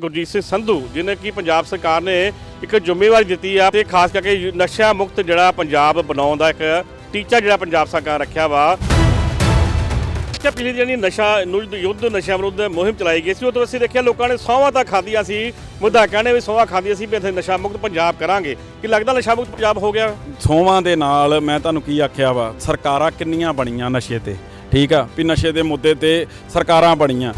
ਗੁਰਜੀਤ ਸਿੰਘ ਸੰਧੂ ਜਿਹਨੇ ਕਿ ਪੰਜਾਬ ਸਰਕਾਰ ਨੇ ਇੱਕ ਜ਼ਿੰਮੇਵਾਰੀ ਦਿੱਤੀ ਆ ਤੇ ਖਾਸ ਕਰਕੇ ਨਸ਼ਾ ਮੁਕਤ ਜਿਹੜਾ ਪੰਜਾਬ ਬਣਾਉਣ ਦਾ ਇੱਕ ਟੀਚਾ ਜਿਹੜਾ ਪੰਜਾਬ ਸਰਕਾਰ ਰੱਖਿਆ ਵਾ। ਕਿ ਪਿਛਲੀ ਜਿਹੜੀ ਨਸ਼ਾ ਯੁੱਧ ਨਸ਼ਾ ਵਿਰੁੱਧ ਮੁਹਿੰਮ ਚਲਾਈ ਗਈ ਸੀ, ਉਹ ਤੋਂ ਅਸੀਂ ਦੇਖਿਆ ਲੋਕਾਂ ਨੇ ਸੌਵਾਂ ਤਾਂ ਖਾਧੀਆਂ ਸੀ ਵਿਧਾਇਕਾਂ ਨੇ ਵੀ ਸੌਵਾਂ ਖਾਧੀਆਂ ਸੀ ਵੀ ਇੱਥੇ ਨਸ਼ਾ ਮੁਕਤ ਪੰਜਾਬ ਕਰਾਂਗੇ। ਕਿ ਲੱਗਦਾ ਨਸ਼ਾ ਮੁਕਤ ਪੰਜਾਬ ਹੋ ਗਿਆ? ਸੋਵਾਂ ਦੇ ਨਾਲ ਮੈਂ ਤੁਹਾਨੂੰ ਕੀ ਆਖਿਆ ਵਾ, ਸਰਕਾਰਾਂ ਕਿੰਨੀਆਂ ਬਣੀਆਂ ਨਸ਼ੇ ਤੇ, ਠੀਕ ਆ? ਵੀ ਨਸ਼ੇ ਦੇ ਮੁੱਦੇ ਤੇ ਸਰਕਾਰਾਂ ਬਣੀਆਂ।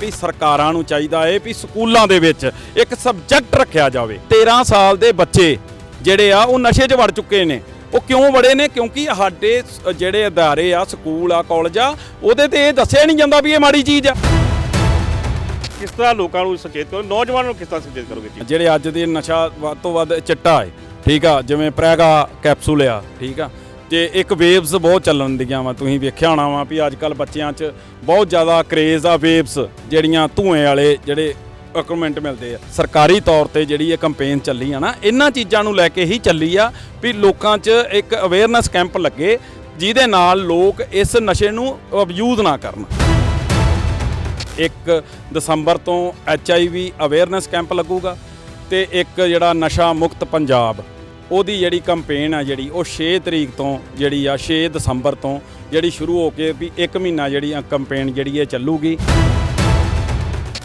ਵੀ ਸਰਕਾਰਾਂ ਨੂੰ ਚਾਹੀਦਾ ਏ ਵੀ ਸਕੂਲਾਂ ਦੇ ਵਿੱਚ ਇੱਕ ਸਬਜੈਕਟ ਰੱਖਿਆ ਜਾਵੇ। 13 ਸਾਲ ਦੇ ਬੱਚੇ ਜਿਹੜੇ ਆ ਉਹ ਨਸ਼ੇ 'ਚ ਵੜ ਚੁੱਕੇ ਨੇ। ਉਹ ਕਿਉਂ ਵੜੇ ਨੇ? ਕਿਉਂਕਿ ਸਾਡੇ ਜਿਹੜੇ ਅਦਾਰੇ ਆ ਸਕੂਲ ਆ ਕਾਲਜ ਆ ਉਹਦੇ ਤੇ ਇਹ ਦੱਸਿਆ ਨਹੀਂ ਜਾਂਦਾ ਵੀ ਇਹ ਮਾੜੀ ਚੀਜ਼ ਆ। ਕਿਸ ਤਰ੍ਹਾਂ ਲੋਕਾਂ ਨੂੰ ਸੁਚੇਤ ਕਰੋ? ਨੌਜਵਾਨਾਂ ਨੂੰ ਕਿਸ ਤਰ੍ਹਾਂ ਸੁਚੇਤ ਕਰੋਗੇ ਜੀ? ਜਿਹੜੇ ਅੱਜ ਦੇ ਨਸ਼ਾ ਵੱਧ ਤੋਂ ਵੱਧ ਚਿੱਟਾ ਹੈ ਠੀਕ ਆ ਜਿਵੇਂ ਪ੍ਰੈਗਾ ਕੈਪਸੂਲ ਆ ਠੀਕ ਆ। ਤੇ ਇੱਕ ਵੇਵਸ ਬਹੁਤ ਚੱਲਣ ਦੀਆਂ ਵਾ, ਤੁਸੀਂ ਵੇਖਿਆ ਹੋਣਾ ਵਾ ਵੀ ਅੱਜ ਕੱਲ ਬੱਚਿਆਂ 'ਚ ਬਹੁਤ ਜ਼ਿਆਦਾ ਕਰੇਜ਼ ਆ ਵੇਵਸ ਜਿਹੜੀਆਂ ਧੂਏ ਵਾਲੇ ਜਿਹੜੇ ਇਕਵਿਪਮੈਂਟ ਮਿਲਦੇ ਆ। ਸਰਕਾਰੀ ਤੌਰ ਤੇ ਜਿਹੜੀ ਇਹ ਕੈਂਪੇਨ ਚੱਲੀ ਆ ਨਾ, ਇਹਨਾਂ ਚੀਜ਼ਾਂ ਨੂੰ ਲੈ ਕੇ ਹੀ ਚੱਲੀ ਆ ਵੀ ਲੋਕਾਂ 'ਚ ਇੱਕ ਅਵੇਅਰਨੈਸ ਕੈਂਪ ਲੱਗੇ, ਜਿਹਦੇ ਨਾਲ ਲੋਕ ਇਸ ਨਸ਼ੇ ਨੂੰ ਅਬਯੂਜ਼ ਨਾ ਕਰਨ। 1 ਦਸੰਬਰ ਤੋਂ H I V awareness camp ਲੱਗੂਗਾ ਤੇ ਇੱਕ ਜਿਹੜਾ ਨਸ਼ਾ ਮੁਕਤ ਪੰਜਾਬ। ਉਹਦੀ ਜਿਹੜੀ ਕੈਂਪੇਨ ਆ ਜਿਹੜੀ, ਉਹ 6 ਤਰੀਕ ਤੋਂ ਜਿਹੜੀ ਆ 6 ਦਸੰਬਰ ਤੋਂ ਜਿਹੜੀ ਸ਼ੁਰੂ ਹੋ ਕੇ ਵੀ 1 ਮਹੀਨਾ ਜਿਹੜੀ ਆ ਕੈਂਪੇਨ ਜਿਹੜੀ ਇਹ ਚੱਲੂਗੀ।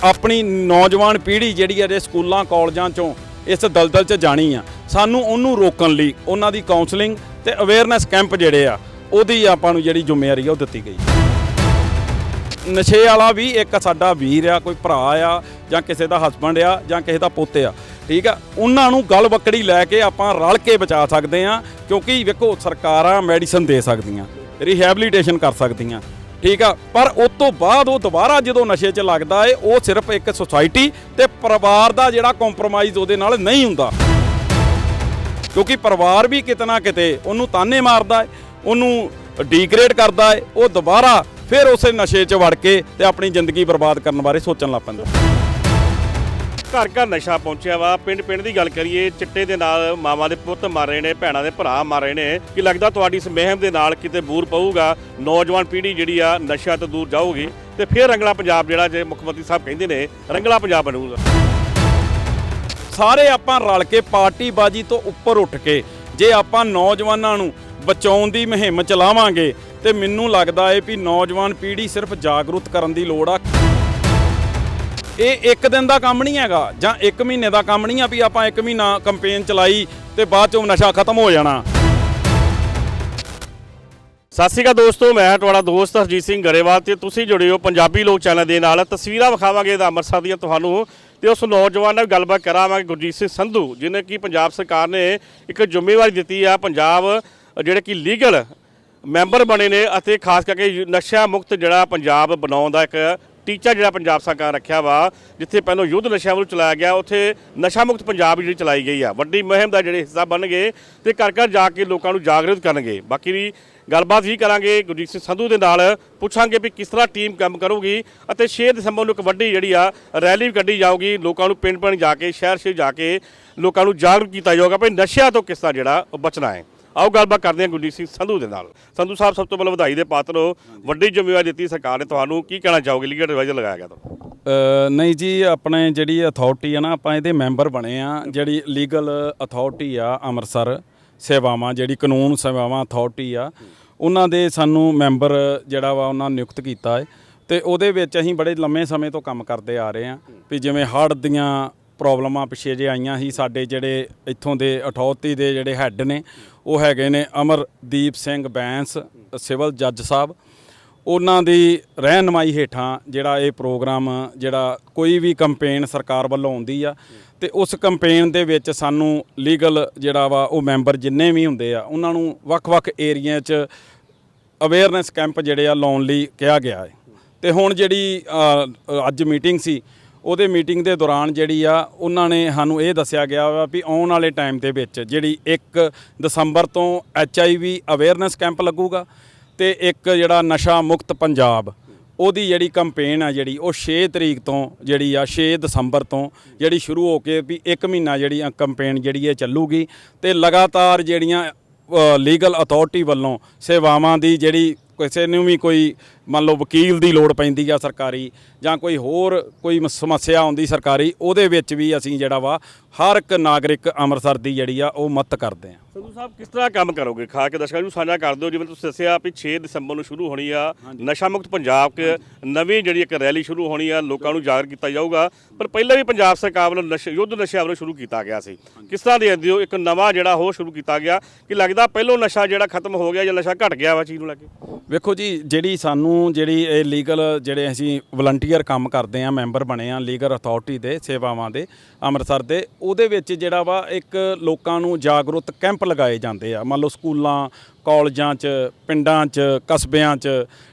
ਆਪਣੀ ਨੌਜਵਾਨ ਪੀੜ੍ਹੀ ਜਿਹੜੀ ਹੈ ਜੇ ਸਕੂਲਾਂ, ਕਾਲਜਾਂ ਚੋਂ ਇਸ ਦਲਦਲ 'ਚ ਜਾਣੀ ਆ, ਸਾਨੂੰ ਉਹਨੂੰ ਰੋਕਣ ਲਈ ਉਹਨਾਂ ਦੀ ਕਾਉਂਸਲਿੰਗ ਤੇ ਅਵੇਅਰਨੈਸ ਕੈਂਪ ਜਿਹੜੇ ਆ, ਉਹਦੀ ਆਪਾਂ ਨੂੰ ਜਿਹੜੀ ਜ਼ਿੰਮੇਵਾਰੀ ਆ, ਉਹ ਦਿੱਤੀ ਗਈ। ਨਸ਼ੇ ਵਾਲਾ ਵੀ ਇੱਕ ਸਾਡਾ ਵੀਰ ਆ, ਕੋਈ ਭਰਾ ਆ ਜਾਂ ਕਿਸੇ ਦਾ ਹਸਬੰਡ ਆ ਜਾਂ ਕਿਸੇ ਦਾ ਪੁੱਤ ਆ ਠੀਕ ਆ? ਉਹਨਾਂ ਨੂੰ ਗਲ ਬੱਕੜੀ ਲੈ ਕੇ ਆਪਾਂ ਰਲ ਕੇ ਬਚਾ ਸਕਦੇ ਆ ਕਿਉਂਕਿ ਵੇਖੋ, ਸਰਕਾਰਾਂ ਮੈਡੀਸਨ ਦੇ ਸਕਦੀਆਂ ਰੀਹੈਬਿਲਿਟੇਸ਼ਨ ਕਰ ਸਕਦੀਆਂ, ਠੀਕ ਆ? ਪਰ ਉਸ ਤੋਂ ਬਾਅਦ ਉਹ ਦੁਬਾਰਾ ਜਦੋਂ ਨਸ਼ੇ 'ਚ ਲੱਗਦਾ ਏ, ਉਹ ਸਿਰਫ ਇੱਕ ਸੁਸਾਇਟੀ ਤੇ ਪਰਿਵਾਰ ਦਾ ਜਿਹੜਾ ਕੰਪਰੋਮਾਈਜ਼ ਉਹਦੇ ਨਾਲ ਨਹੀਂ ਹੁੰਦਾ। ਕਿਉਂਕਿ ਪਰਿਵਾਰ ਵੀ ਕਿਤੇ ਨਾ ਕਿਤੇ ਉਹਨੂੰ ਤਾਨੇ ਮਾਰਦਾ ਹੈ ਉਹਨੂੰ ਡੀਗ੍ਰੇਡ ਕਰਦਾ ਹੈ ਉਹ ਦੁਬਾਰਾ ਫਿਰ ਉਸੇ ਨਸ਼ੇ 'ਚ ਵੜ ਕੇ ਤੇ ਆਪਣੀ ਜ਼ਿੰਦਗੀ ਬਰਬਾਦ ਕਰਨ ਬਾਰੇ ਸੋਚਣ ਲੱਗ ਪੈਂਦਾ। ਘਰ ਘਰ ਨਸ਼ਾ ਪਹੁੰਚਿਆ ਵਾ। ਪਿੰਡ ਪਿੰਡ ਦੀ ਗੱਲ ਕਰੀਏ, ਚਿੱਟੇ ਦੇ ਨਾਲ ਮਾਵਾਂ ਦੇ ਪੁੱਤ ਮਰ ਰਹੇ ਨੇ, ਭੈਣਾਂ ਦੇ ਭਰਾ ਮਰ ਰਹੇ ਨੇ। ਕਿ ਲੱਗਦਾ ਤੁਹਾਡੀ ਇਸ ਮਹਿਮ ਦੇ ਨਾਲ ਕਿਤੇ ਬੂਰ ਪਊਗਾ? ਨੌਜਵਾਨ ਪੀੜ੍ਹੀ ਜਿਹੜੀ ਆ, ਨਸ਼ਾ ਤੋਂ ਦੂਰ ਜਾਊਗੀ। ਤੇ ਫਿਰ ਰੰਗਲਾ ਪੰਜਾਬ ਜਿਹੜਾ ਜੇ ਮੁੱਖ ਮੰਤਰੀ ਸਾਹਿਬ ਕਹਿੰਦੇ ਨੇ, ਰੰਗਲਾ ਪੰਜਾਬ ਬਣੂਗਾ। ਸਾਰੇ ਆਪਾਂ ਰਲ ਕੇ ਪਾਰਟੀਬਾਜੀ ਤੋਂ ਉੱਪਰ ਉੱਠ ਕੇ, ਜੇ ਆਪਾਂ ਨੌਜਵਾਨਾਂ ਨੂੰ ਬਚਾਉਣ ਦੀ ਮੁਹਿੰਮ ਚਲਾਵਾਂਗੇ, ਤੇ ਮੈਨੂੰ ਲੱਗਦਾ ਏ ਵੀ ਨੌਜਵਾਨ ਪੀੜ੍ਹੀ ਸਿਰਫ ਜਾਗਰੂਕ ਕਰਨ ਦੀ ਲੋੜ ਆ। ਇਹ ਇੱਕ ਦਿਨ ਦਾ ਕੰਮ ਨਹੀਂ ਹੈਗਾ ਜਾਂ ਇੱਕ ਮਹੀਨੇ ਦਾ ਕੰਮ ਨਹੀਂ ਆ ਵੀ ਆਪਾਂ ਇੱਕ ਮਹੀਨਾ ਕੈਂਪੇਨ ਚਲਾਈ ਤੇ ਬਾਅਦ ਚੋਂ ਨਸ਼ਾ ਖਤਮ ਹੋ ਜਾਣਾ। ਸਤਿ ਸ਼੍ਰੀ ਅਕਾਲ ਦੋਸਤੋ, ਮੈਂ ਤੁਹਾਡਾ ਦੋਸਤ ਹਰਜੀਤ ਸਿੰਘ ਗਰੇਵਾਲ ਤੇ ਤੁਸੀਂ ਜੁੜੇ ਹੋ ਪੰਜਾਬੀ ਲੋਕ ਚੈਨਲ ਦੇ ਨਾਲ। ਤਸਵੀਰਾਂ ਵਿਖਾਵਾਂਗੇ ਦਾ ਅੰਮ੍ਰਿਤਸਰ ਦੀਆਂ ਤੁਹਾਨੂੰ ਤੇ ਉਸ ਨੌਜਵਾਨ ਨਾਲ ਗੱਲਬਾਤ ਕਰਾਵਾਂਗੇ ਗੁਰਜੀਤ ਸਿੰਘ ਸੰਧੂ, ਜਿਹਨੇ ਕਿ ਪੰਜਾਬ ਸਰਕਾਰ ਨੇ ਇੱਕ ਜ਼ਿੰਮੇਵਾਰੀ ਦਿੱਤੀ ਆ ਪੰਜਾਬ, ਜਿਹੜੇ ਕਿ ਲੀਗਲ ਮੈਂਬਰ ਬਣੇ ਨੇ ਅਤੇ ਖਾਸ ਕਰਕੇ ਨਸ਼ਾ ਮੁਕਤ ਜਿਹੜਾ ਪੰਜਾਬ ਬਣਾਉਣ ਦਾ ਇੱਕ ਟੀਚਾ ਜਿਹੜਾ ਪੰਜਾਬ ਸਰਕਾਰ ਰੱਖਿਆ ਵਾ, ਜਿੱਥੇ ਪਹਿਲਾਂ ਯੁੱਧ ਨਸ਼ਿਆਂ ਵਿਰੁੱਧ ਚਲਾਇਆ ਗਿਆ, ਉੱਥੇ ਨਸ਼ਾ ਮੁਕਤ ਪੰਜਾਬ ਜਿਹੜੀ ਚਲਾਈ ਗਈ ਆ। ਵੱਡੀ ਮੁਹਿੰਮ ਦਾ ਜਿਹੜੇ ਹਿੱਸਾ ਬਣਨਗੇ ਤੇ ਘਰ ਘਰ ਜਾ ਕੇ ਲੋਕਾਂ ਨੂੰ ਜਾਗਰੂਕ ਕਰਨਗੇ। ਬਾਕੀ ਵੀ ਗੱਲਬਾਤ ਵੀ ਕਰਾਂਗੇ, ਗੁਰਜੀਤ ਸਿੰਘ ਸੰਧੂ ਦੇ ਨਾਲ ਪੁੱਛਾਂਗੇ ਵੀ ਕਿਸ ਤਰ੍ਹਾਂ ਟੀਮ ਕੰਮ ਕਰੂਗੀ ਅਤੇ 6 ਦਸੰਬਰ ਨੂੰ ਇੱਕ ਵੱਡੀ ਜਿਹੜੀ ਆ ਰੈਲੀ ਵੀ ਕੱਢੀ ਜਾਊਗੀ। ਲੋਕਾਂ ਨੂੰ ਪਿੰਡ ਪਿੰਡ ਜਾ ਕੇ ਸ਼ਹਿਰ ਸ਼ਹਿਰ ਜਾ ਕੇ ਲੋਕਾਂ ਨੂੰ ਜਾਗਰੂਕ ਕੀਤਾ ਜਾਊਗਾ ਵੀ ਨਸ਼ਿਆਂ ਤੋਂ ਕਿਸ ਤਰ੍ਹਾਂ ਜਿਹੜਾ ਉਹ ਬਚਣਾ ਹੈ। ਆਓ ਗੱਲਬਾਤ ਕਰਦੇ ਹਾਂ ਗੁਰਜੀਤ ਸਿੰਘ ਸੰਧੂ ਦੇ ਨਾਲ। ਸੰਧੂ ਸਾਹਿਬ ਸਭ ਤੋਂ ਪਹਿਲਾਂ ਵਧਾਈ ਦੇ ਪਾਤਰ ਹੋ। ਵੱਡੀ ਜ਼ਿੰਮੇਵਾਰੀ ਦਿੱਤੀ ਸਰਕਾਰ ਨੇ ਤੁਹਾਨੂੰ। ਕੀ ਕਹਿਣਾ ਚਾਹੋਗੇ? ਲੀਗਲ ਰਿਵਾਈਜ਼ਰ ਲਗਾਇਆ ਗਿਆ ਤੁਹਾਨੂੰ। ਨਹੀਂ ਜੀ ਆਪਣੇ ਜਿਹੜੀ ਅਥਾਰਟੀ ਆ ਨਾ ਆਪਾਂ ਇਹਦੇ ਮੈਂਬਰ ਬਣੇ ਆ। ਜਿਹੜੀ ਲੀਗਲ ਅਥਾਰਟੀ ਆ ਅੰਮ੍ਰਿਤਸਰ ਸੇਵਾਵਾਂ ਜਿਹੜੀ ਕਾਨੂੰਨ ਸੇਵਾਵਾਂ ਅਥਾਰਟੀ ਆ ਉਹਨਾਂ ਦੇ ਸਾਨੂੰ ਮੈਂਬਰ ਜਿਹੜਾ ਵਾ ਉਹਨਾਂ ਨਿਯੁਕਤ ਕੀਤਾ ਹੈ। ਤੇ ਉਹਦੇ ਵਿੱਚ ਅਸੀਂ ਬੜੇ ਲੰਮੇ ਸਮੇਂ ਤੋਂ ਕੰਮ ਕਰਦੇ ਆ ਰਹੇ ਆ। ਵੀ ਜਿਵੇਂ ਹੜ੍ਹ ਦੀਆਂ ਪ੍ਰੋਬਲਮਾਂ ਪਿੱਛੇ ਜੇ ਆਈਆਂ ਸੀ, ਸਾਡੇ ਜਿਹੜੇ ਇੱਥੋਂ ਦੇ ਅਥਾਰਟੀ ਦੇ ਜਿਹੜੇ ਹੈੱਡ ਨੇ, ਉਹ ਹੈਗੇ ਨੇ ਅਮਰਦੀਪ ਸਿੰਘ ਬੈਂਸ, ਸਿਵਲ ਜੱਜ ਸਾਹਿਬ। ਉਹਨਾਂ ਦੀ ਰਹਿਨਮਾਈ ਹੇਠਾਂ ਜਿਹੜਾ ਇਹ ਪ੍ਰੋਗਰਾਮ, ਜਿਹੜਾ ਕੋਈ ਵੀ ਕੰਪੇਨ ਸਰਕਾਰ ਵੱਲੋਂ ਆਉਂਦੀ ਆ, ਤੇ ਉਸ ਕੰਪੇਨ ਦੇ ਵਿੱਚ ਸਾਨੂੰ ਲੀਗਲ ਜਿਹੜਾ ਵਾ, ਉਹ ਮੈਂਬਰ ਜਿੰਨੇ ਵੀ ਹੁੰਦੇ ਆ, ਉਹਨਾਂ ਨੂੰ ਵੱਖ-ਵੱਖ ਏਰੀਆ 'ਚ ਅਵੇਅਰਨੈਸ ਕੈਂਪ ਜਿਹੜੇ ਆ ਲਾਉਣ ਲਈ ਕਿਹਾ ਗਿਆ ਹੈ। ਤੇ ਹੁਣ ਜਿਹੜੀ ਅੱਜ ਮੀਟਿੰਗ ਸੀ ਉਹਦੇ ਮੀਟਿੰਗ ਦੇ ਦੌਰਾਨ ਜਿਹੜੀ ਆ, ਉਹਨਾਂ ਨੇ ਸਾਨੂੰ ਇਹ ਦੱਸਿਆ ਗਿਆ ਵਾ ਵੀ ਆਉਣ ਵਾਲੇ ਟਾਈਮ ਦੇ ਵਿੱਚ ਜਿਹੜੀ 1 ਦਸੰਬਰ ਤੋਂ H I V awareness camp ਲੱਗੂਗਾ ਤੇ ਇੱਕ ਜਿਹੜਾ ਨਸ਼ਾ ਮੁਕਤ ਪੰਜਾਬ, ਉਹਦੀ ਜਿਹੜੀ ਕੈਂਪੇਨ ਆ ਜਿਹੜੀ, ਉਹ 6 ਤਰੀਕ ਤੋਂ ਜਿਹੜੀ ਆ 6 ਦਸੰਬਰ ਤੋਂ ਜਿਹੜੀ ਸ਼ੁਰੂ ਹੋ ਕੇ ਵੀ 1 ਮਹੀਨਾ ਜਿਹੜੀ ਆ ਕੈਂਪੇਨ ਜਿਹੜੀ ਇਹ ਚੱਲੂਗੀ ਤੇ ਲਗਾਤਾਰ ਜਿਹੜੀਆਂ ਲੀਗਲ ਅਥਾਰਟੀ ਵੱਲੋਂ ਸੇਵਾਵਾਂ ਦੀ ਜਿਹੜੀ ਕਿਸੇ ਨੂੰ ਵੀ ਕੋਈ ਮੰਨ ਲਓ ਵਕੀਲ ਦੀ ਲੋੜ ਪੈਂਦੀ ਆ ਸਰਕਾਰੀ ਜਾਂ ਕੋਈ ਹੋਰ ਕੋਈ ਮ- ਸਮੱਸਿਆ ਆਉਂਦੀ ਸਰਕਾਰੀ ਉਹਦੇ ਵਿੱਚ ਵੀ ਅਸੀਂ ਜਿਹੜਾ ਵਾ ਹਰ ਇੱਕ ਨਾਗਰਿਕ ਅੰਮ੍ਰਿਤਸਰ ਦੀ ਜਿਹੜੀ ਆ ਉਹ ਮਦਦ ਕਰਦੇ ਆ। ਸੰਧੂ ਸਾਹਿਬ ਕਿਸ ਤਰ੍ਹਾਂ ਕੰਮ ਕਰੋਗੇ? ਖਾ ਕੇ ਦਰਸ਼ਕਾਂ ਨੂੰ ਸਾਂਝਾ ਕਰ ਦਿਓ ਜਿਵੇਂ ਤੁਸੀਂ ਦੱਸਿਆ ਵੀ 6 ਦਸੰਬਰ ਨੂੰ ਸ਼ੁਰੂ ਹੋਣੀ ਆ ਨਸ਼ਾ ਮੁਕਤ ਪੰਜਾਬ 'ਚ ਨਵੀਂ ਜਿਹੜੀ ਇੱਕ ਰੈਲੀ ਸ਼ੁਰੂ ਹੋਣੀ ਆ ਲੋਕਾਂ ਨੂੰ ਜਾਗਰ ਕੀਤਾ ਜਾਊਗਾ। ਪਰ ਪਹਿਲਾਂ ਵੀ ਪੰਜਾਬ ਸਰਕਾਰ ਵੱਲੋਂ ਨਸ਼ਾ ਯੁੱਧ ਨਸ਼ਿਆਂ ਵੱਲੋਂ ਸ਼ੁਰੂ ਕੀਤਾ ਗਿਆ ਸੀ। ਕਿਸ ਤਰ੍ਹਾਂ ਦੇਖਦੇ ਹੋ ਇੱਕ ਨਵਾਂ ਜਿਹੜਾ ਉਹ ਸ਼ੁਰੂ ਕੀਤਾ ਗਿਆ ਕਿ ਲੱਗਦਾ ਪਹਿਲੋਂ ਨਸ਼ਾ ਜਿਹੜਾ ਖਤਮ ਹੋ ਗਿਆ ਜਾਂ ਨਸ਼ਾ ਘਟ ਗਿਆ ਵਾ ਚੀਜ਼ ਨੂੰ ਲੈ ਕੇ? ਵੇਖੋ ਜੀ, ਜਿਹੜੀ ਸਾਨੂੰ ਜਿਹੜੀ ਇਹ ਲੀਗਲ ਜਿਹੜੇ ਅਸੀਂ ਵਲੰਟੀਅਰ ਕੰਮ ਕਰਦੇ ਆ ਮੈਂਬਰ ਬਣੇ ਆ ਲੀਗਲ ਅਥਾਰਟੀ ਦੇ, ਸੇਵਾਵਾਂ ਦੇ ਅੰਮ੍ਰਿਤਸਰ ਦੇ, ਉਹਦੇ ਵਿੱਚ ਜਿਹੜਾ ਵਾ ਇੱਕ ਲੋਕਾਂ ਨੂੰ ਜਾਗਰੂਕ ਕੈਂਪ ਲਗਾਏ ਜਾਂਦੇ ਆ। ਮੰਨ ਲਓ ਸਕੂਲਾਂ, ਕਾਲਜਾਂ 'ਚ, ਪਿੰਡਾਂ 'ਚ, ਕਸਬਿਆਂ 'ਚ,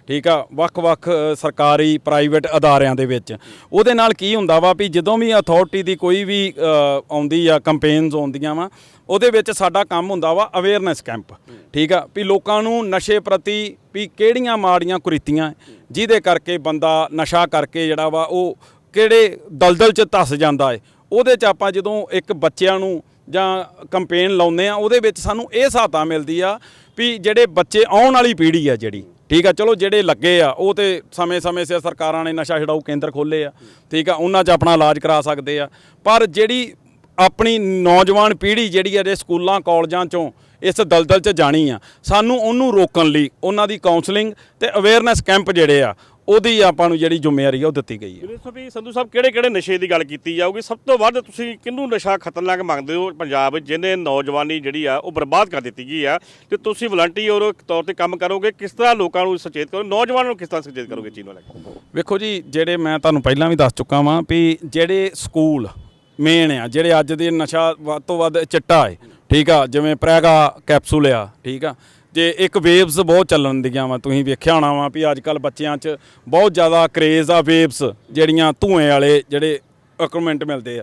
ਠੀਕ ਆ, ਵੱਖ-ਵੱਖ ਸਰਕਾਰੀ ਪ੍ਰਾਈਵੇਟ ਅਦਾਰਿਆਂ ਦੇ ਵਿੱਚ। ਉਹਦੇ ਨਾਲ ਕੀ ਹੁੰਦਾ ਵਾ ਵੀ ਜਦੋਂ ਵੀ ਅਥਾਰਟੀ ਦੀ ਕੋਈ ਵੀ ਆਉਂਦੀ ਆ ਕੰਪੇਨਸ ਆਉਂਦੀਆਂ ਵਾ ਉਹਦੇ ਵਿੱਚ ਸਾਡਾ ਕੰਮ ਹੁੰਦਾ ਵਾ ਅਵੇਅਰਨੈਸ ਕੈਂਪ ਠੀਕ ਆ? ਵੀ ਲੋਕਾਂ ਨੂੰ ਨਸ਼ੇ ਪ੍ਰਤੀ ਵੀ ਕਿਹੜੀਆਂ ਮਾੜੀਆਂ ਕੁਰੀਤੀਆਂ, ਜਿਹਦੇ ਕਰਕੇ ਬੰਦਾ ਨਸ਼ਾ ਕਰਕੇ ਜਿਹੜਾ ਵਾ ਉਹ ਕਿਹੜੇ ਦਲਦਲ 'ਚ ਧਸ ਜਾਂਦਾ ਏ। ਉਹਦੇ 'ਚ ਆਪਾਂ ਜਦੋਂ ਇੱਕ ਬੱਚਿਆਂ ਨੂੰ ਜਾਂ ਕੰਪੇਨ ਲਾਉਂਦੇ ਆ, ਉਹਦੇ ਵਿੱਚ ਸਾਨੂੰ ਇਹ ਸਹਾਇਤਾ ਮਿਲਦੀ ਆ ਵੀ ਜਿਹੜੇ ਬੱਚੇ ਆਉਣ ਵਾਲੀ ਪੀੜ੍ਹੀ ਆ ਜਿਹੜੀ। ਠੀਕ ਆ? ਚਲੋ ਜਿਹੜੇ ਲੱਗੇ ਆ, ਉਹ ਤੇ ਸਮੇਂ-ਸਮੇਂ ਸਿਰ ਸਰਕਾਰਾਂ ਨੇ ਨਸ਼ਾ ਛਡਾਊ ਕੇਂਦਰ ਖੋਲੇ ਆ। ਠੀਕ ਆ? ਉਹਨਾਂ 'ਚ ਆਪਣਾ ਇਲਾਜ ਕਰਾ ਸਕਦੇ ਆ। ਪਰ ਜਿਹੜੀ ਆਪਣੀ ਨੌਜਵਾਨ ਪੀੜ੍ਹੀ ਜਿਹੜੀ ਹੈ ਜੇ ਸਕੂਲਾਂ ਕਾਲਜਾਂ ਚੋਂ ਇਸ ਦਲਦਲ 'ਚ ਜਾਣੀ ਆ। ਸਾਨੂੰ ਉਹਨੂੰ ਰੋਕਣ ਲਈ ਉਹਨਾਂ ਦੀ ਕਾਉਂਸਲਿੰਗ ਤੇ ਅਵੇਅਰਨੈਸ ਕੈਂਪ ਜਿਹੜੇ ਆ ਉਹਦੀ ਆਪਾਂ ਨੂੰ ਜਿਹੜੀ ਜ਼ਿੰਮੇਵਾਰੀ ਆ ਉਹ ਦਿੱਤੀ ਗਈ ਹੈ ਸੋ ਵੀ ਸੰਧੂ ਸਾਹਿਬ ਕਿਹੜੇ ਕਿਹੜੇ ਨਸ਼ੇ ਦੀ ਗੱਲ ਕੀਤੀ ਜਾਊਗੀ? ਸਭ ਤੋਂ ਵੱਧ ਤੁਸੀਂ ਕਿਹਨੂੰ ਨਸ਼ਾ ਖਤਰਨਾਕ ਮੰਨਦੇ ਹੋ ਪੰਜਾਬ ਵਿੱਚ ਜਿਹਨੇ ਨੌਜਵਾਨੀ ਜਿਹੜੀ ਆ ਉਹ ਬਰਬਾਦ ਕਰ ਦਿੱਤੀ ਗਈ ਆ ਤੇ ਤੁਸੀਂ ਵਲੰਟੀਅਰ ਤੌਰ ਤੇ ਕੰਮ ਕਰੋਗੇ ਕਿਸ ਤਰ੍ਹਾਂ ਲੋਕਾਂ ਨੂੰ ਸੁਚੇਤ ਕਰੋ ਨੌਜਵਾਨਾਂ ਨੂੰ ਕਿਸ ਤਰ੍ਹਾਂ ਸੁਚੇਤ ਕਰੋਗੇ ਚੀਜ਼ ਨੂੰ ਲੈ ਕੇ? ਵੇਖੋ ਜੀ ਜਿਹੜੇ ਮੈਂ ਤੁਹਾਨੂੰ ਪਹਿਲਾਂ ਵੀ ਦੱਸ ਚੁੱਕਾ ਵਾਂ ਵੀ ਜਿਹੜੇ ਸਕੂਲ ਮੇਨ ਆ, ਜਿਹੜੇ ਅੱਜ ਦੇ ਨਸ਼ਾ ਵੱਧ ਤੋਂ ਵੱਧ ਚਿੱਟਾ ਹੈ ਠੀਕ ਆ? ਜਿਵੇਂ ਪ੍ਰੈਗਾ ਕੈਪਸੂਲ ਆ, ਠੀਕ ਆ? ਜੇ ਇੱਕ ਵੇਵਸ ਬਹੁਤ ਚੱਲਣ ਦੀਆਂ ਵਾ, ਤੁਸੀਂ ਵੇਖਿਆ ਹੋਣਾ ਵਾ ਵੀ ਅੱਜ ਕੱਲ ਬੱਚਿਆਂ 'ਚ ਬਹੁਤ ਜ਼ਿਆਦਾ ਕਰੇਜ਼ ਆ ਵੇਵਸ ਜਿਹੜੀਆਂ ਧੂਏ ਵਾਲੇ ਜਿਹੜੇ ਇਕਵਿਪਮੈਂਟ ਮਿਲਦੇ ਆ।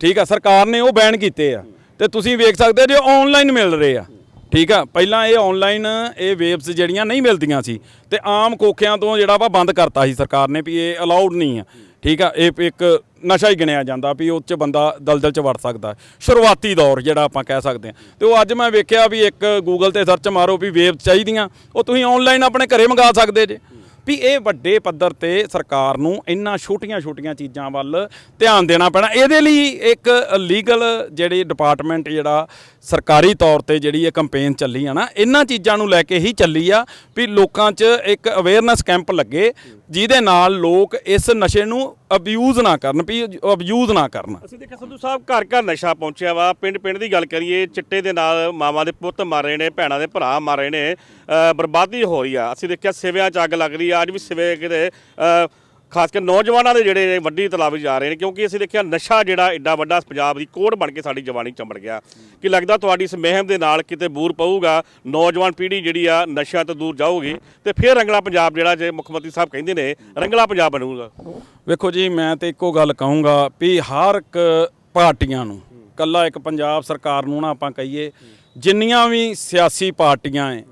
ਠੀਕ ਆ? ਸਰਕਾਰ ਨੇ ਉਹ ਬੈਨ ਕੀਤੇ ਆ। ਤੇ ਤੁਸੀਂ ਵੇਖ ਸਕਦੇ ਜੇ ਆਨਲਾਈਨ ਮਿਲ ਰਹੇ ਆ, ਠੀਕ ਆ? ਪਹਿਲਾਂ ਇਹ ਆਨਲਾਈਨ ਇਹ ਵੇਬਸ ਜਿਹੜੀਆਂ ਨਹੀਂ ਮਿਲਦੀਆਂ ਸੀ, ਤੇ ਆਮ ਕੋਖਿਆਂ ਤੋਂ ਜਿਹੜਾ ਵਾ ਬੰਦ ਕਰਤਾ ਸੀ ਸਰਕਾਰ ਨੇ ਵੀ ਇਹ ਅਲਾਉਡ ਨਹੀਂ ਆ। ਠੀਕ ਆ, ਇਹ ਇੱਕ ਨਸ਼ਾ ਹੀ ਗਿਣਿਆ ਜਾਂਦਾ ਵੀ ਉਹ 'ਚ ਬੰਦਾ ਦਲਦਲ 'ਚ ਵੜ ਸਕਦਾ ਸ਼ੁਰੂਆਤੀ ਦੌਰ ਜਿਹੜਾ ਆਪਾਂ ਕਹਿ ਸਕਦੇ ਹਾਂ। ਤੇ ਉਹ ਅੱਜ ਮੈਂ ਵੇਖਿਆ ਵੀ ਇੱਕ ਗੂਗਲ ਤੇ ਸਰਚ ਮਾਰੋ ਵੀ ਵੇਬ ਚਾਹੀਦੀਆਂ, ਉਹ ਤੁਸੀਂ ਆਨਲਾਈਨ ਆਪਣੇ ਘਰੇ ਮੰਗਾ ਸਕਦੇ ਜੇ। ਵੀ ਇਹ ਵੱਡੇ ਪੱਧਰ ਤੇ ਸਰਕਾਰ ਨੂੰ ਇੰਨਾ ਛੋਟੀਆਂ-ਛੋਟੀਆਂ ਚੀਜ਼ਾਂ ਵੱਲ ਧਿਆਨ ਦੇਣਾ ਪੈਣਾ। ਇਹਦੇ ਲਈ ਇੱਕ ਲੀਗਲ ਜਿਹੜੀ ਡਿਪਾਰਟਮੈਂਟ ਜਿਹੜਾ ਸਰਕਾਰੀ ਤੌਰ ਤੇ ਜਿਹੜੀ ਇਹ ਕੈਂਪੇਨ ਚੱਲੀ ਆ ਨਾ, ਇਹਨਾਂ ਚੀਜ਼ਾਂ ਨੂੰ ਲੈ ਕੇ ਹੀ ਚੱਲੀ ਆ ਵੀ ਲੋਕਾਂ 'ਚ ਇੱਕ ਅਵੇਅਰਨੈਸ ਕੈਂਪ ਲੱਗੇ ਜਿਹਦੇ ਨਾਲ ਲੋਕ ਇਸ ਨਸ਼ੇ ਨੂੰ ਅਬਿਊਜ਼ ਨਾ ਕਰਨ ਵੀ ਅਬਿਊਜ਼ ਨਾ ਕਰਨ। ਅਸੀਂ ਦੇਖਿਆ ਸੰਧੂ ਸਾਹਿਬ ਘਰ ਘਰ ਨਸ਼ਾ ਪਹੁੰਚਿਆ ਵਾ। ਪਿੰਡ ਪਿੰਡ ਦੀ ਗੱਲ ਕਰੀਏ ਚਿੱਟੇ ਦੇ ਨਾਲ ਮਾਵਾਂ ਦੇ ਪੁੱਤ ਮਰ ਰਹੇ ਨੇ ਭੈਣਾਂ ਦੇ ਭਰਾ ਮਰ ਰਹੇ ਨੇ ਅ, ਬਰਬਾਦੀ ਹੋ ਰਹੀ ਆ। ਅਸੀਂ ਦੇਖਿਆ ਸਿਵਿਆਂ 'ਚ ਅੱਗ ਲੱਗ ਰਹੀ ਆ। ਅੱਜ ਵੀ ਸਿਵੇ ਕਿਤੇ ਅ, ਖਾਸ ਕਰ ਨੌਜਵਾਨਾਂ ਦੇ ਜਿਹੜੇ ਨੇ ਵੱਡੀ ਤਲਾਬ ਵਿੱਚ ਜਾ ਰਹੇ ਨੇ, ਕਿਉਂਕਿ ਅਸੀਂ ਦੇਖਿਆ ਨਸ਼ਾ ਜਿਹੜਾ ਐਡਾ ਵੱਡਾ ਪੰਜਾਬ ਦੀ ਕੋੜ ਬਣ ਕੇ ਸਾਡੀ ਜਵਾਨੀ ਚੰਬੜ ਗਿਆ। ਕਿ ਲੱਗਦਾ ਤੁਹਾਡੀ ਇਸ ਮਹਿਮ ਦੇ ਨਾਲ ਕਿਤੇ ਬੂਰ ਪਊਗਾ? ਨੌਜਵਾਨ ਪੀੜ੍ਹੀ ਜਿਹੜੀ ਆ, ਨਸ਼ਿਆਂ ਤੋਂ ਦੂਰ ਜਾਊਗੀ ਤੇ ਫਿਰ ਰੰਗਲਾ ਪੰਜਾਬ ਜਿਹੜਾ ਜੇ ਮੁੱਖ ਮੰਤਰੀ ਸਾਹਿਬ ਕਹਿੰਦੇ ਨੇ, ਰੰਗਲਾ ਪੰਜਾਬ ਬਣੂਗਾ। ਵੇਖੋ ਜੀ, ਮੈਂ ਤੇ ਇੱਕੋ ਗੱਲ ਕਹੂੰਗਾ ਵੀ ਹਰ ਇੱਕ ਪਾਰਟੀਆਂ ਨੂੰ ਕੱਲਾ ਇੱਕ ਪੰਜਾਬ ਸਰਕਾਰ ਨੂੰ ਨਾ ਆਪਾਂ ਕਹੀਏ, ਜਿੰਨੀਆਂ ਵੀ ਸਿਆਸੀ ਪਾਰਟੀਆਂ ਐ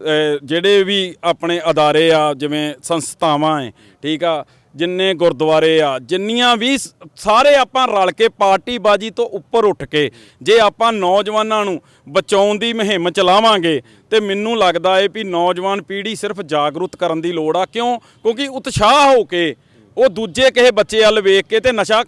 ਜਿਹੜੇ ਵੀ ਆਪਣੇ ਅਦਾਰੇ ਆ, ਜਿਵੇਂ ਸੰਸਥਾਵਾਂ ਐ, ਠੀਕ ਆ, ਜਿੰਨੇ ਗੁਰਦੁਆਰੇ ਆ, ਜਿੰਨੀਆਂ ਵੀ ਸਾਰੇ ਆਪਾਂ ਰਲ ਕੇ ਪਾਰਟੀਬਾਜੀ ਤੋਂ ਉੱਪਰ ਉੱਠ ਕੇ, ਜੇ ਆਪਾਂ ਨੌਜਵਾਨਾਂ ਨੂੰ ਬਚਾਉਣ ਦੀ ਮੁਹਿੰਮ ਚਲਾਵਾਂਗੇ, ਤੇ ਮੈਨੂੰ ਲੱਗਦਾ ਏ ਵੀ ਨੌਜਵਾਨ ਪੀੜ੍ਹੀ ਸਿਰਫ ਜਾਗਰੂਕ ਕਰਨ ਦੀ ਲੋੜ ਆ। ਕਿਉਂ? ਕਿਉਂਕਿ ਉਤਸ਼ਾਹ ਹੋ ਕੇ, ਉਹ ਦੂਜੇ ਕਿਸੇ ਬੱਚੇ ਵੱਲ ਵੇਖ ਕੇ ਤੇ ਨਸ਼ਾ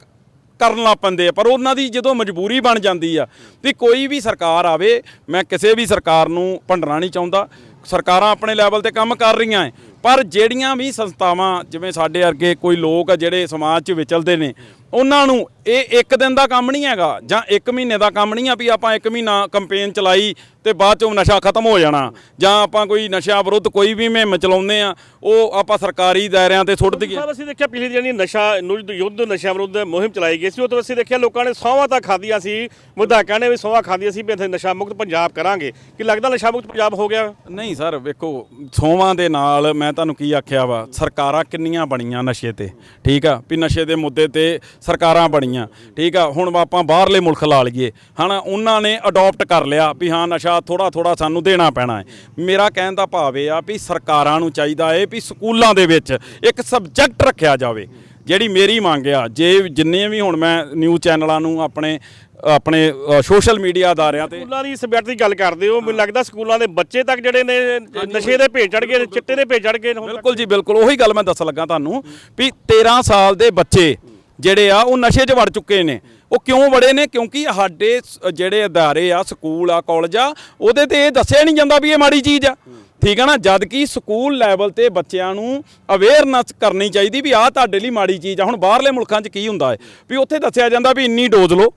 ਕਰਨ ਲੱਗ ਪੈਂਦੇ ਆ। ਪਰ ਉਹਨਾਂ ਦੀ ਜਦੋਂ ਮਜਬੂਰੀ ਬਣ ਜਾਂਦੀ ਆ ਵੀ ਕੋਈ ਵੀ ਸਰਕਾਰ ਆਵੇ, ਮੈਂ ਕਿਸੇ ਵੀ ਸਰਕਾਰ ਨੂੰ ਭੰਡਣਾ ਨਹੀਂ ਚਾਹੁੰਦਾ। ਸਰਕਾਰਾਂ ਆਪਣੇ ਲੈਵਲ ਤੇ ਕੰਮ ਕਰ ਰਹੀਆਂ ਐ। ਪਰ ਜਿਹੜੀਆਂ ਵੀ ਸੰਸਥਾਵਾਂ, ਜਿਵੇਂ ਸਾਡੇ ਵਰਗੇ ਕੋਈ ਲੋਕ ਆ ਜਿਹੜੇ ਸਮਾਜ 'ਚ ਵਿਚਲਦੇ ਨੇ, ਉਹਨਾਂ ਨੂੰ ਇਹ ਇੱਕ ਦਿਨ ਦਾ ਕੰਮ ਨਹੀਂ ਹੈਗਾ ਜਾਂ ਇੱਕ ਮਹੀਨੇ ਦਾ ਕੰਮ ਨਹੀਂ ਆ ਵੀ ਆਪਾਂ ਇੱਕ ਮਹੀਨਾ ਕੰਪੇਨ ਚਲਾਈ ਤੇ ਬਾਅਦ ਚੋਂ ਨਸ਼ਾ ਖਤਮ ਹੋ ਜਾਣਾ। ਜਾਂ ਆਪਾਂ ਕੋਈ ਨਸ਼ਾ ਵਿਰੁੱਧ ਕੋਈ ਵੀ ਮੁਹਿੰਮ ਚਲਾਉਂਦੇ ਆ ਉਹ ਆਪਾਂ ਸਰਕਾਰੀ ਦਾਇਰਿਆਂ ਤੇ ਸੁੱਟ ਦਈਏ। ਸਾਹਿਬ ਅਸੀਂ ਦੇਖਿਆ ਪਿਛਲੀ ਜਿਹੜੀ ਨਸ਼ਾ ਯੁੱਧ ਯੁੱਧ ਨਸ਼ਾ ਵਿਰੁੱਧ ਮੁਹਿੰਮ ਚਲਾਈ ਗਈ ਸੀ ਉਹ ਤੋਂ ਅਸੀਂ ਦੇਖਿਆ ਲੋਕਾਂ ਨੇ ਸੌਵਾਂ ਤਾਂ ਖਾਧੀਆਂ ਸੀ ਵਿਧਾਇਕਾਂ ਨੇ ਵੀ ਸੌਵਾਂ ਖਾਧੀਆਂ ਸੀ ਵੀ ਇੱਥੇ ਨਸ਼ਾ ਮੁਕਤ ਪੰਜਾਬ ਕਰਾਂਗੇ। ਕਿ ਲੱਗਦਾ ਨਸ਼ਾ ਮੁਕਤ ਪੰਜਾਬ ਹੋ ਗਿਆ? ਨਹੀਂ ਸਰ ਵੇਖੋ ਸੋਵਾਂ ਦੇ ਨਾਲ ਮੈਂ ਤੁਹਾਨੂੰ ਕੀ ਆਖਿਆ ਵਾ ਸਰਕਾਰਾਂ ਕਿੰਨੀਆਂ ਬਣੀਆਂ ਨਸ਼ੇ ਤੇ ਠੀਕ ਆ? ਵੀ ਨਸ਼ੇ ਦੇ ਮੁੱਦੇ ਤੇ ਸਰਕਾਰਾਂ ਬਣੀਆਂ ਠੀਕ ਆ? ਹੁਣ ਆਪਾਂ ਬਾਹਰਲੇ ਮੁਲਕ ਲਾ ਲਈਏ ਹਨਾ? ਉਹਨਾਂ ਨੇ ਅਡਾਪਟ ਕਰ ਲਿਆ ਵੀ ਹਾਂ ਨਸ਼ਾ ਥੋੜਾ ਥੋੜਾ ਸਾਨੂੰ ਦੇਣਾ ਪੈਣਾ ਹੈ। ਮੇਰਾ ਕਹਿਣ ਦਾ ਭਾਵ ਇਹ ਆ ਵੀ ਸਰਕਾਰਾਂ ਨੂੰ ਚਾਹੀਦਾ ਹੈ ਵੀ ਸਕੂਲਾਂ ਦੇ ਵਿੱਚ ਇੱਕ ਸਬਜੈਕਟ ਰੱਖਿਆ ਜਾਵੇ। ਜਿਹੜੀ ਮੇਰੀ ਮੰਗ ਆ ਜੇ ਜਿੰਨੇ ਵੀ ਹੁਣ ਮੈਂ ਨਿਊਜ਼ ਚੈਨਲਾਂ ਨੂੰ ਆਪਣੇ ਆਪਣੇ ਸੋਸ਼ਲ ਮੀਡੀਆ ਅਦਾਰਿਆਂ ਤੇ ਸਕੂਲਾਂ ਦੀ ਸਬਜੈਕਟ ਦੀ ਗੱਲ ਕਰਦੇ ਹੋ ਮੈਨੂੰ ਲੱਗਦਾ ਸਕੂਲਾਂ ਦੇ ਬੱਚੇ ਤੱਕ ਜਿਹੜੇ ਨੇ ਨਸ਼ੇ ਦੇ ਭੇਜ ਚੜ ਗਏ ਚਿੱਟੇ ਦੇ ਭੇਜ ਚੜ ਗਏ। ਬਿਲਕੁਲ ਜੀ ਬਿਲਕੁਲ ਉਹੀ ਗੱਲ ਮੈਂ ਦੱਸਣ ਲੱਗਾ ਤੁਹਾਨੂੰ ਵੀ 13 ਸਾਲ ਦੇ ਬੱਚੇ ਜਿਹੜੇ ਆ ਉਹ ਨਸ਼ੇ 'ਚ ਵੜ ਚੁੱਕੇ ਨੇ। ਉਹ ਕਿਉਂ ਵੜੇ ਨੇ? ਕਿਉਂਕਿ ਸਾਡੇ ਸ- ਜਿਹੜੇ ਅਦਾਰੇ ਆ, ਸਕੂਲ ਆ, ਕਾਲਜ ਆ, ਉਹਦੇ ਤੇ ਇਹ ਦੱਸਿਆ ਨਹੀਂ ਜਾਂਦਾ ਵੀ ਇਹ ਮਾੜੀ ਚੀਜ਼ ਆ। ਠੀਕ ਆ ਨਾ? ਜਦ ਕਿ ਸਕੂਲ ਲੈਵਲ ਤੇ ਬੱਚਿਆਂ ਨੂੰ ਅਵੇਅਰਨੈਸ ਕਰਨੀ ਚਾਹੀਦੀ ਵੀ ਆਹ ਤੁਹਾਡੇ ਲਈ ਮਾੜੀ ਚੀਜ਼ ਆ। ਹੁਣ ਬਾਹਰਲੇ ਮੁਲਕਾਂ 'ਚ ਕੀ ਹੁੰਦਾ ਹੈ? ਵੀ ਉੱਥੇ ਦੱਸਿਆ ਜਾਂਦਾ ਵੀ ਇੰਨੀ ਡੋਜ਼ ਲਓ,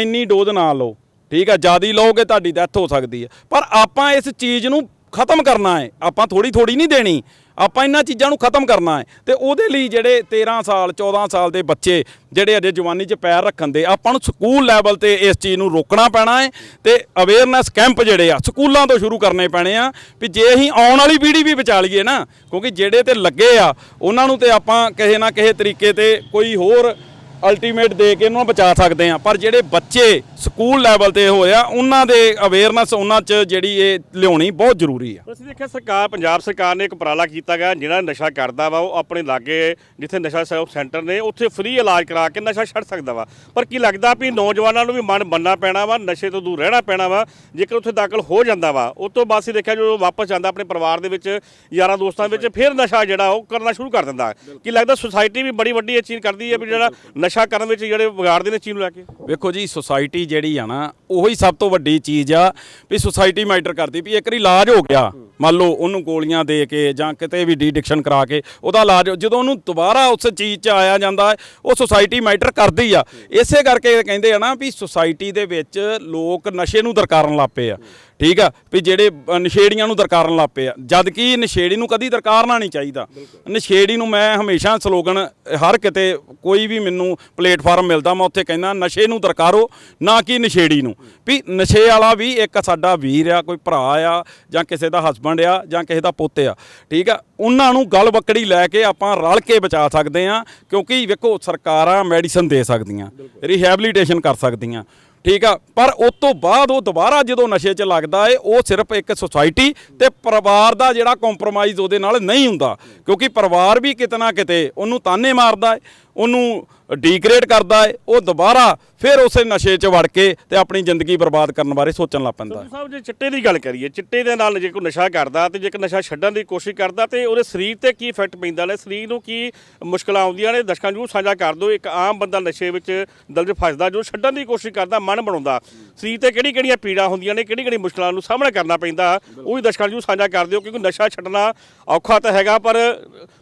ਇੰਨੀ ਡੋਜ਼ ਨਾ ਲਓ। ਠੀਕ ਆ? ਜ਼ਿਆਦਾ ਲਓਗੇ, ਤੁਹਾਡੀ ਡੈਥ ਹੋ ਸਕਦੀ ਹੈ। ਪਰ ਆਪਾਂ ਇਸ ਚੀਜ਼ ਨੂੰ ਖਤਮ ਕਰਨਾ ਹੈ। ਆਪਾਂ ਥੋੜੀ ਥੋੜੀ ਨਹੀਂ ਦੇਣੀ। ਆਪਾਂ ਇਹਨਾਂ ਚੀਜ਼ਾਂ ਨੂੰ ਖਤਮ ਕਰਨਾ ਹੈ। ਤੇ ਉਹਦੇ ਲਈ ਜਿਹੜੇ 13 ਸਾਲ 14 ਸਾਲ ਦੇ ਬੱਚੇ ਜਿਹੜੇ ਅਜੇ ਜਵਾਨੀ 'ਚ ਪੈਰ ਰੱਖਣ ਦੇ, ਆਪਾਂ ਨੂੰ ਸਕੂਲ ਲੈਵਲ ਤੇ ਇਸ ਚੀਜ਼ ਨੂੰ ਰੋਕਣਾ ਪੈਣਾ ਹੈ। ਤੇ ਅਵੇਅਰਨੈਸ ਕੈਂਪ ਜਿਹੜੇ ਆ, ਸਕੂਲਾਂ ਤੋਂ ਸ਼ੁਰੂ ਕਰਨੇ ਪੈਣੇ ਆ ਵੀ ਜੇ ਅਸੀਂ ਆਉਣ ਵਾਲੀ ਪੀੜ੍ਹੀ ਵੀ ਬਚਾ ਲਈਏ ਨਾ, ਕਿਉਂਕਿ ਜਿਹੜੇ ਤੇ ਲੱਗੇ ਆ, ਉਹਨਾਂ ਨੂੰ ਤੇ ਆਪਾਂ ਕਿਸੇ ਨਾ ਕਿਸੇ ਤਰੀਕੇ ਤੇ ਕੋਈ ਹੋਰ ਅਲਟੀਮੇਟ ਦੇ ਕੇ ਇਹਨਾਂ ਨੂੰ ਬਚਾ ਸਕਦੇ ਆ ਪਰ ਜਿਹੜੇ ਬੱਚੇ ਸਕੂਲ ਲੈਵਲ ਤੇ ਹੋਏ ਆ ਉਹਨਾਂ ਦੇ ਅਵੇਅਰਨੈਸ ਉਹਨਾਂ 'ਚ ਜਿਹੜੀ ਇਹ ਲਿਆਉਣੀ ਬਹੁਤ ਜ਼ਰੂਰੀ ਆ। ਅਸੀਂ ਦੇਖਿਆ ਸਰਕਾਰ ਪੰਜਾਬ ਸਰਕਾਰ ਨੇ ਇੱਕ ਉਪਰਾਲਾ ਕੀਤਾ ਗਿਆ ਜਿਹੜਾ ਨਸ਼ਾ ਕਰਦਾ ਵਾ ਉਹ ਆਪਣੇ ਲਾਗੇ ਜਿੱਥੇ ਨਸ਼ਾ ਸ- ਸੈਂਟਰ ਨੇ ਉੱਥੇ ਫ੍ਰੀ ਇਲਾਜ ਕਰਾ ਕੇ ਨਸ਼ਾ ਛੱਡ ਸਕਦਾ ਵਾ। ਪਰ ਕੀ ਲੱਗਦਾ ਵੀ ਨੌਜਵਾਨਾਂ ਨੂੰ ਵੀ ਮਨ ਬੰਨਣਾ ਪੈਣਾ ਵਾ ਨਸ਼ੇ ਤੋਂ ਦੂਰ ਰਹਿਣਾ ਪੈਣਾ ਵਾ ਜੇਕਰ ਉੱਥੇ ਦਾਖਲ ਹੋ ਜਾਂਦਾ ਵਾ ਉਸ ਤੋਂ ਬਾਅਦ ਅਸੀਂ ਦੇਖਿਆ ਜਦੋਂ ਵਾਪਸ ਜਾਂਦਾ ਆਪਣੇ ਪਰਿਵਾਰ ਦੇ ਵਿੱਚ ਯਾਰਾਂ ਦੋਸਤਾਂ ਵਿੱਚ ਫਿਰ ਨਸ਼ਾ ਜਿਹੜਾ ਉਹ ਕਰਨਾ ਸ਼ੁਰੂ ਕਰ ਦਿੰਦਾ। ਕੀ ਲੱਗਦਾ ਸੁਸਾਇਟੀ ਵੀ ਬੜੀ ਵੱਡੀ ਇਹ ਚੀਜ਼ ਕਰਦੀ ਹੈ ਵੀ ਜਿਹੜਾ ਨਸ਼ਾ ਕਰਨ ਵਿੱਚ ਜਿਹੜੇ ਵਿਗਾੜਦੇ ਨੇ ਚੀਜ਼ ਨੂੰ ਲੈ ਕੇ? ਵੇਖੋ ਜੀ ਸੁਸਾਇਟੀ ਜਿਹੜੀ ਆ ਨਾ, ਉਹੀ ਸਭ ਤੋਂ ਵੱਡੀ ਚੀਜ਼ ਆ ਵੀ ਸੁਸਾਇਟੀ ਮੈਟਰ ਕਰਦੀ ਵੀ ਇੱਕ ਵਾਰੀ ਇਲਾਜ ਹੋ ਗਿਆ। ਮੰਨ ਲਓ ਉਹਨੂੰ ਗੋਲੀਆਂ ਦੇ ਕੇ ਜਾਂ ਕਿਤੇ ਵੀ ਡੀਡਿਕਸ਼ਨ ਕਰਾ ਕੇ ਉਹਦਾ ਇਲਾਜ, ਜਦੋਂ ਉਹਨੂੰ ਦੁਬਾਰਾ ਉਸ ਚੀਜ਼ 'ਚ ਆਇਆ ਜਾਂਦਾ, ਉਹ ਸੁਸਾਇਟੀ ਮੈਟਰ ਕਰਦੀ ਆ। ਇਸੇ ਕਰਕੇ ਕਹਿੰਦੇ ਆ ਨਾ ਵੀ ਸੁਸਾਇਟੀ ਦੇ ਵਿੱਚ ਲੋਕ ਨਸ਼ੇ ਨੂੰ ਦਰਕਾਰਨ ਲੱਗ ਪਏ ਆ। ਠੀਕ ਆ ਵੀ ਜਿਹੜੇ ਨਸ਼ੇੜੀਆਂ ਨੂੰ ਦਰਕਾਰਨ ਲੱਗ ਪਏ ਆ। ਜਦ ਕਿ ਨਸ਼ੇੜੀ ਨੂੰ ਕਦੀ ਦਰਕਾਰਨਾ ਨਹੀਂ ਚਾਹੀਦਾ। ਨਸ਼ੇੜੀ ਨੂੰ ਮੈਂ ਹਮੇਸ਼ਾ ਸਲੋਗਨ ਹਰ ਕਿਤੇ ਕੋਈ ਵੀ ਮੈਨੂੰ ਪਲੇਟਫਾਰਮ ਮਿਲਦਾ ਮੈਂ ਉੱਥੇ ਕਹਿੰਦਾ ਨਸ਼ੇ ਨੂੰ ਦਰਕਾਰੋ ਨਾ ਕਿ ਨਸ਼ੇੜੀ ਨੂੰ। ਵੀ ਨਸ਼ੇ ਵਾਲਾ ਵੀ ਇੱਕ ਸਾਡਾ ਵੀਰ ਆ ਕੋਈ ਭਰਾ ਆ ਜਾਂ ਕਿਸੇ ਦਾ ਹਸਬੰਡ ਆ ਜਾਂ ਕਿਸੇ ਦਾ ਪੁੱਤ ਆ ਠੀਕ ਆ? ਉਹਨਾਂ ਨੂੰ ਗਲ ਬੱਕੜੀ ਲੈ ਕੇ ਆਪਾਂ ਰਲ ਕੇ ਬਚਾ ਸਕਦੇ ਆ ਕਿਉਂਕਿ ਵੇਖੋ ਸਰਕਾਰਾਂ ਮੈਡੀਸਨ ਦੇ ਸਕਦੀਆਂ ਰਿਹੈਬਿਲਿਟੇਸ਼ਨ ਕਰ ਸਕਦੀਆਂ। ਠੀਕ ਆ, ਪਰ ਉਸ ਤੋਂ ਬਾਅਦ ਉਹ ਦੁਬਾਰਾ ਜਦੋਂ ਨਸ਼ੇ 'ਚ ਲੱਗਦਾ ਏ, ਉਹ ਸਿਰਫ ਇੱਕ ਸੁਸਾਇਟੀ ਤੇ ਪਰਿਵਾਰ ਦਾ ਜਿਹੜਾ ਕੰਪਰੋਮਾਈਜ਼ ਉਹਦੇ ਨਾਲ ਨਹੀਂ ਹੁੰਦਾ। ਕਿਉਂਕਿ ਪਰਿਵਾਰ ਵੀ ਕਿਤੇ ਨਾ ਕਿਤੇ ਉਹਨੂੰ ਤਾਨੇ ਮਾਰਦਾ ਏ। ਉਹਨੂੰ ਡੀਗ੍ਰੇਡ ਕਰਦਾ ਏ ਉਹ ਦੁਬਾਰਾ ਫਿਰ ਉਸੇ ਨਸ਼ੇ 'ਚ ਵੜ ਕੇ ਤੇ ਆਪਣੀ ਜ਼ਿੰਦਗੀ ਬਰਬਾਦ ਕਰਨ ਬਾਰੇ ਸੋਚਣ ਲੱਗ ਪੈਂਦਾ ਸੰਧੂ ਸਾਹਿਬ ਜੇ ਚਿੱਟੇ ਦੀ ਗੱਲ ਕਰੀਏ ਚਿੱਟੇ ਦੇ ਨਾਲ ਜੇ ਕੋਈ ਨਸ਼ਾ ਕਰਦਾ ਤੇ ਜੇ ਕੋਈ ਨਸ਼ਾ ਛੱਡਣ ਦੀ ਕੋਸ਼ਿਸ਼ ਕਰਦਾ ਤੇ ਉਹਦੇ ਸਰੀਰ ਤੇ ਕੀ ਇਫੈਕਟ ਪੈਂਦਾ ਨੇ ਸਰੀਰ ਨੂੰ ਕੀ ਮੁਸ਼ਕਲਾਂ ਆਉਂਦੀਆਂ ਨੇ? ਦਰਸ਼ਕਾਂ ਨੂੰ ਸਾਂਝਾ ਕਰ ਦਿਓ। ਇੱਕ ਆਮ ਬੰਦਾ ਨਸ਼ੇ ਵਿੱਚ ਦਲਜ ਫਸਦਾ ਜੋ ਛੱਡਣ ਦੀ ਕੋਸ਼ਿਸ਼ ਕਰਦਾ ਮਨ ਬਣਾਉਂਦਾ। ਸਰੀਰ ਤੇ ਕਿਹੜੀ ਕਿਹੜੀਆਂ ਪੀੜਾਂ ਹੁੰਦੀਆਂ ਨੇ ਕਿਹੜੀ ਕਿਹੜੀ ਮੁਸ਼ਕਲਾਂ ਨੂੰ ਸਾਹਮਣਾ ਕਰਨਾ ਪੈਂਦਾ? ਉਹ ਵੀ ਦਰਸ਼ਕਾਂ ਨੂੰ ਸਾਂਝਾ ਕਰ ਦਿਓ ਕਿਉਂਕਿ ਨਸ਼ਾ ਛੱਡਣਾ ਔਖਾ ਤਾਂ ਹੈਗਾ ਪਰ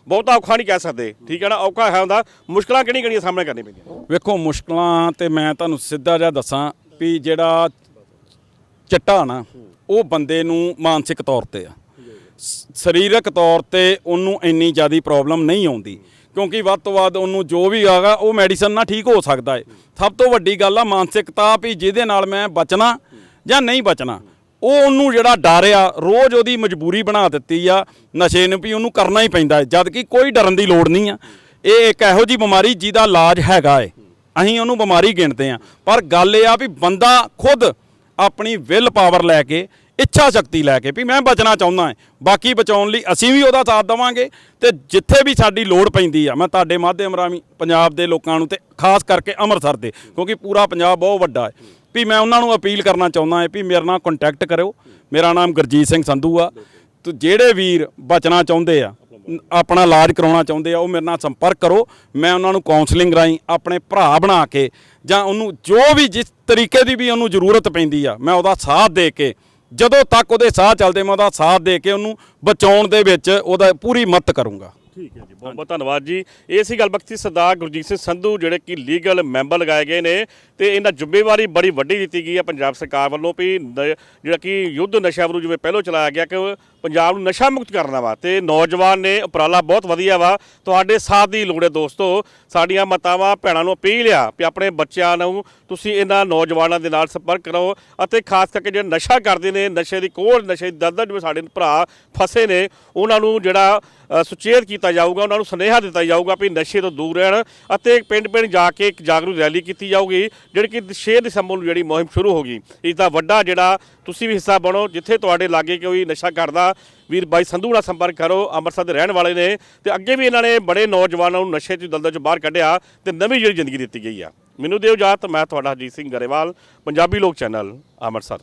ਬਹੁਤਾ ਔਖਾ ਨਹੀਂ ਕਹਿ ਸਕਦੇ। ਠੀਕ ਹੈ ਨਾ? ਔਖਾ ਹੈ ਹੁੰਦਾ। ਮੁਸ਼ਕਲਾਂ ਕਿਹੜੀਆਂ ਕਿਹੜੀਆਂ ਸਾਹਮਣੇ ਕਰਨੀਆਂ ਪੈਂਦੀਆਂ? ਵੇਖੋ, ਮੁਸ਼ਕਲਾਂ ਤੇ ਮੈਂ ਤੁਹਾਨੂੰ ਸਿੱਧਾ ਜਿਹਾ ਦੱਸਾਂ ਵੀ ਜਿਹੜਾ ਚਿੱਟਾ ਨਾ, ਉਹ ਬੰਦੇ ਨੂੰ ਮਾਨਸਿਕ ਤੌਰ ਤੇ ਆ। ਸਰੀਰਕ ਤੌਰ ਤੇ ਉਹਨੂੰ ਇੰਨੀ ਜ਼ਿਆਦੀ ਪ੍ਰੋਬਲਮ ਨਹੀਂ ਆਉਂਦੀ। ਕਿਉਂਕਿ ਵੱਧ ਤੋਂ ਵੱਧ ਉਹਨੂੰ ਜੋ ਵੀ ਆਗਾ ਉਹ ਮੈਡੀਸਨ ਨਾਲ ਠੀਕ ਹੋ ਸਕਦਾ ਹੈ ਸਭ ਤੋਂ ਵੱਡੀ ਗੱਲ ਆ ਮਾਨਸਿਕਤਾ ਵੀ ਜਿਹਦੇ ਨਾਲ ਮੈਂ ਬਚਣਾ ਜਾਂ ਨਹੀਂ ਬਚਣਾ, ਉਹ ਉਹਨੂੰ ਜਿਹੜਾ ਡਰ ਆ, ਰੋਜ਼ ਉਹਦੀ ਮਜਬੂਰੀ ਬਣਾ ਦਿੱਤੀ ਆ। ਨਸ਼ੇ ਨੂੰ ਵੀ ਉਹਨੂੰ ਕਰਨਾ ਹੀ ਪੈਂਦਾ ਹੈ ਜਦ ਕਿ ਕੋਈ ਡਰਨ ਦੀ ਲੋੜ ਨਹੀਂ ਆ। ਇਹ ਇੱਕ ਇਹੋ ਜੀ ਬਿਮਾਰੀ ਜਿਹਦਾ ਇਲਾਜ ਹੈਗਾ ਏ। ਅਸੀਂ ਉਹਨੂੰ ਬਿਮਾਰੀ ਗਿਣਦੇ ਆ। ਪਰ ਗੱਲ ਇਹ ਆ ਵੀ ਬੰਦਾ ਖੁਦ ਆਪਣੀ ਵਿਲ ਪਾਵਰ ਲੈ ਕੇ, ਇੱਛਾ ਸ਼ਕਤੀ ਲੈ ਕੇ ਵੀ ਮੈਂ ਬਚਣਾ ਚਾਹੁੰਦਾ ਹਾਂ ਬਾਕੀ ਬਚਾਉਣ ਲਈ ਅਸੀਂ ਵੀ ਉਹਦਾ ਸਾਥ ਦੇਵਾਂਗੇ ਤੇ ਜਿੱਥੇ ਵੀ ਸਾਡੀ ਲੋੜ ਪੈਂਦੀ ਆ, ਮੈਂ ਤੁਹਾਡੇ ਮਾਧਿਅਮ ਰਾਹੀਂ ਪੰਜਾਬ ਦੇ ਲੋਕਾਂ ਨੂੰ ਤੇ ਖਾਸ ਕਰਕੇ ਅੰਮ੍ਰਿਤਸਰ ਦੇ, ਕਿਉਂਕਿ ਪੂਰਾ ਪੰਜਾਬ ਬਹੁਤ ਵੱਡਾ ਹੈ ਵੀ ਮੈਂ ਉਹਨਾਂ ਨੂੰ ਅਪੀਲ ਕਰਨਾ ਚਾਹੁੰਦਾ ਹਾਂ ਵੀ ਮੇਰੇ ਨਾਲ ਕੰਟੈਕਟ ਕਰਿਓ। ਮੇਰਾ ਨਾਮ ਗੁਰਜੀਤ ਸਿੰਘ ਸੰਧੂ ਆ। ਤੇ ਜਿਹੜੇ ਵੀਰ ਬਚਣਾ ਚਾਹੁੰਦੇ ਆ ਆਪਣਾ ਇਲਾਜ ਕਰਾਉਣਾ ਚਾਹੁੰਦੇ ਆ, ਉਹ ਮੇਰੇ ਨਾਲ ਸੰਪਰਕ ਕਰੋ। ਮੈਂ ਉਹਨਾਂ ਨੂੰ ਕਾਉਂਸਲਿੰਗ ਰਾਹੀਂ ਆਪਣੇ ਭਰਾ ਬਣਾ ਕੇ ਜਾਂ ਉਹਨੂੰ ਜੋ ਵੀ ਜਿਸ ਤਰੀਕੇ ਦੀ ਵੀ ਉਹਨੂੰ ਜ਼ਰੂਰਤ ਪੈਂਦੀ ਆ, ਮੈਂ ਉਹਦਾ ਸਾਥ ਦੇ ਕੇ, ਜਦੋਂ ਤੱਕ ਉਹਦੇ ਸਾਹ ਚੱਲਦੇ, ਮੈਂ ਉਹਦਾ ਸਾਥ ਦੇ ਕੇ ਉਹਨੂੰ ਬਚਾਉਣ ਦੇ ਵਿੱਚ ਉਹਦਾ ਪੂਰੀ ਮਦਦ ਕਰੂੰਗਾ। ਠੀਕ ਹੈ ਜੀ, ਬਹੁਤ ਬਹੁਤ ਧੰਨਵਾਦ ਜੀ। ਇਹ ਸੀ ਗੱਲਬਾਤ ਸੀ ਸਰਦਾਰ ਗੁਰਜੀਤ ਸਿੰਘ ਸੰਧੂ, ਜਿਹੜੇ ਕਿ ਲੀਗਲ ਮੈਂਬਰ ਲਗਾਏ ਗਏ ਨੇ ਤੇ ਇਹਨਾਂ ਜ਼ਿੰਮੇਵਾਰੀ ਬੜੀ ਵੱਡੀ ਦਿੱਤੀ ਗਈ ਹੈ ਪੰਜਾਬ ਸਰਕਾਰ ਵੱਲੋਂ ਵੀ ਨ- ਜਿਹੜਾ ਕਿ ਯੁੱਧ ਨਸ਼ਾ ਵਿਰੁੱਧ ਜਿਵੇਂ ਪਹਿਲਾਂ ਚਲਾਇਆ ਗਿਆ ਕਿ ਪੰਜਾਬ ਨੂੰ ਨਸ਼ਾ ਮੁਕਤ ਕਰਨਾ ਵਾ ਤੇ ਨੌਜਵਾਨ ਨੇ ਉਪਰਾਲਾ ਬਹੁਤ ਵਧੀਆ ਵਾ। ਤੁਹਾਡੇ ਸਾਥ ਦੀ ਲੋੜ ਹੈ ਦੋਸਤੋ, ਸਾਡੀਆਂ ਮਾਤਾਵਾਂ ਭੈਣਾਂ ਨੂੰ ਅਪੀਲ ਆ ਵੀ ਆਪਣੇ ਬੱਚਿਆਂ ਨੂੰ ਤੁਸੀਂ ਇਹਨਾਂ ਨੌਜਵਾਨਾਂ ਦੇ ਨਾਲ ਸੰਪਰਕ ਕਰੋ ਅਤੇ ਖਾਸ ਕਰਕੇ ਜਿਹੜੇ ਨਸ਼ਾ ਕਰਦੇ ਨੇ, ਨਸ਼ੇ ਦੀ ਕੋਲ ਨਸ਼ੇ ਦੀ ਦਰਦ ਜਿਵੇਂ ਸਾਡੇ ਭਰਾ ਫਸੇ ਨੇ, ਉਹਨਾਂ ਨੂੰ ਜਿਹੜਾ ਸੁਚੇਤ ਕੀਤਾ ਜਾਊਗਾ, ਉਹਨਾਂ ਨੂੰ ਸੁਨੇਹਾ ਦਿੱਤਾ ਜਾਊਗਾ ਵੀ ਨਸ਼ੇ ਤੋਂ ਦੂਰ ਰਹਿਣ ਅਤੇ ਪਿੰਡ-ਪਿੰਡ ਜਾ ਕੇ ਇੱਕ ਜਾਗਰੂਕ ਰੈਲੀ ਕੀਤੀ ਜਾਊਗੀ, ਜਿਹੜੀ ਕਿ 6 ਦਸੰਬਰ ਨੂੰ ਜਿਹੜੀ ਮੁਹਿੰਮ ਸ਼ੁਰੂ ਹੋਗੀ ਇਸ ਦਾ ਵੱਡਾ ਜਿਹੜਾ ਤੁਸੀਂ ਵੀ ਹਿੱਸਾ ਬਣੋ, ਜਿੱਥੇ ਤੁਹਾਡੇ ਲਾਗੇ ਕੋਈ ਨਸ਼ਾ ਕਰਦਾ, ਵੀਰ ਬਾਈ ਸੰਧੂ ਨਾਲ ਸੰਪਰਕ ਕਰੋ, ਅੰਮ੍ਰਿਤਸਰ ਦੇ ਰਹਿਣ ਵਾਲੇ ਨੇ, ਤੇ ਅੱਗੇ ਵੀ ਇਹਨਾਂ ਨੇ ਬੜੇ ਨੌਜਵਾਨਾਂ ਨੂੰ ਨਸ਼ੇ ਦੀ ਦਲਦਲ ਚੋਂ ਬਾਹਰ ਕੱਢਿਆ ਤੇ ਨਵੀਂ ਜਿਹੜੀ ਜ਼ਿੰਦਗੀ ਦਿੱਤੀ ਗਈ ਆ। ਮੈਨੂੰ ਦਿਓ ਇਜਾਜ਼ਤ, ਮੈਂ ਤੁਹਾਡਾ ਹਰਜੀਤ ਸਿੰਘ ਗਰੇਵਾਲ, ਪੰਜਾਬੀ ਲੋਕ ਚੈਨਲ, ਅੰਮ੍ਰਿਤਸਰ।